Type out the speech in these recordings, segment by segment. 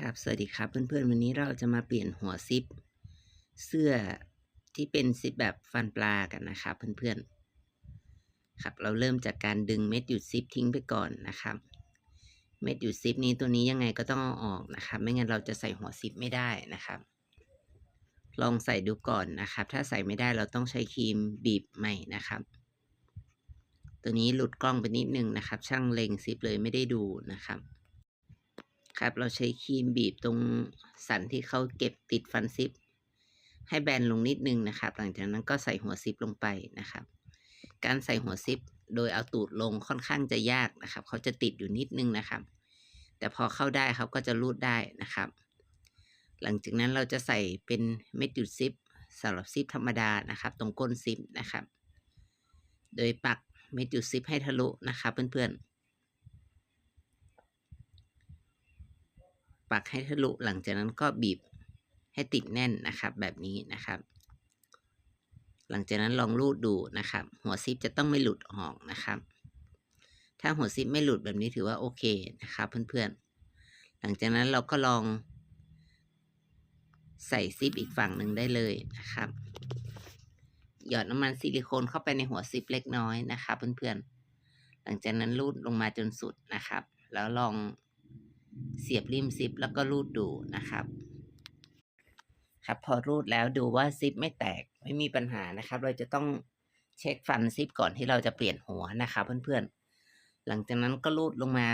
ครับสวัสดีครับเพื่อนๆ วันนี้เราจะมาเปลี่ยนหัวซิป เสื้อที่เป็นซิปแบบฟันปลากันนะครับเพื่อนๆครับเราเริ่มจากการดึงเม็ดหยุดซิปทิ้งไปก่อนนะครับ เม็ดหยุดซิปนี้ตัวนี้ยังไงก็ต้องเอาออกนะครับ ไม่งั้นเราจะใส่หัวซิปไม่ได้นะครับ ลองใส่ดูก่อนนะครับ ถ้าใส่ไม่ได้เราต้องใช้ครีมบีบใหม่นะครับ ตัวนี้หลุดกล้องไปนิดนึงนะครับ ช่างเล็งซิปเลยไม่ได้ดูนะครับ ครับ เราใช้ครีมบีบตรงสันที่เขาเก็บติดฟันซิป ให้แบนลงนิดนึงนะครับ หลังจากนั้นก็ใส่หัวซิปลงไปนะครับ การใส่หัวซิปโดยเอาตูดลงค่อนข้างจะยากนะครับ เขาจะติดอยู่นิดนึงนะครับ แต่พอเข้าได้เขาก็จะรูดได้นะครับ หลังจากนั้นเราจะใส่เป็นเม็ดหยุดซิปสำหรับซิปธรรมดานะครับ ตรงก้นซิปนะครับ โดยปักเม็ดหยุดซิปให้ทะลุนะครับเพื่อนๆ ปักให้ทะลุหลังจากนั้นก็บีบให้ติดแน่นนะครับ แบบนี้นะครับ หลังจากนั้นลองรูดดูนะครับ หัวซิปจะต้องไม่หลุดออกนะครับ ถ้าหัวซิปไม่หลุดแบบนี้ถือว่าโอเคนะครับ เพื่อนๆ หลังจากนั้นเราก็ลอง ใส่ซิปอีกฝั่งหนึ่งได้เลยนะครับ หยอดน้ำมันซิลิโคนเข้าไปในหัวซิปเล็กน้อยนะครับ เพื่อนๆ หลังจากนั้นรูดลงมาจนสุดนะครับ แล้วลอง เสียบริมซิปแล้วก็รูดดูนะครับ ครับพอรูดแล้วดูว่าซิปไม่แตกไม่มีปัญหานะครับ เราจะต้องเช็คฟันซิปก่อนที่เราจะเปลี่ยนหัวนะครับเพื่อนๆ หลังจากนั้นก็รูดลงมา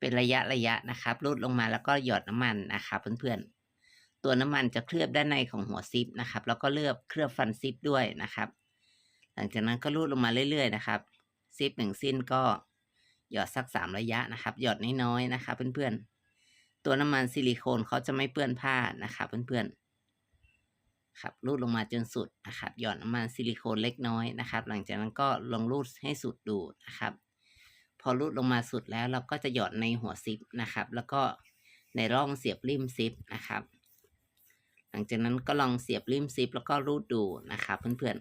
เป็นระยะระยะนะครับ รูดลงมาแล้วก็หยอดน้ำมันนะครับเพื่อนๆ ตัวน้ำมันจะเคลือบด้านในของหัวซิปนะครับ แล้วก็เลือบเคลือบฟันซิปด้วยนะครับ หลังจากนั้นก็รูดลงมาเรื่อย ๆ นะครับ ซิปหนึ่งสิ้นก็ หยอดสักสามระยะนะครับ หยอดน้อยๆนะครับเพื่อนๆ ตัวน้ำมันซิลิโคนเขาจะไม่เปื้อนผ้านะครับเพื่อนๆ ครับรูดลงมาจนสุดนะครับ หยอดน้ำมันซิลิโคนเล็กน้อยนะครับ หลังจากนั้นก็ลองรูดให้สุดดูนะครับ พอรูดลงมาสุดแล้วเราก็จะหยอดในหัวซิปนะครับ แล้วก็ในร่องเสียบริมซิปนะครับ หลังจากนั้นก็ลองเสียบริมซิปแล้วก็รูดดูนะครับ เพื่อน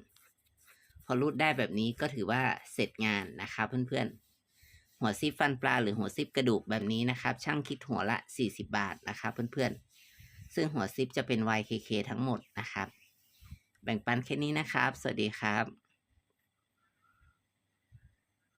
ๆ พอรูดได้แบบนี้ก็ถือว่าเสร็จงานนะครับเพื่อนๆ หัวซิปฟันปลาหรือหัวซิปกระดูกแบบนี้นะครับ ช่างคิดหัวละ 40 บาทนะครับเพื่อนๆ ซึ่งหัวซิปจะเป็น YKK ทั้งหมดนะครับ แบ่งปันแค่นี้นะครับ สวัสดีครับ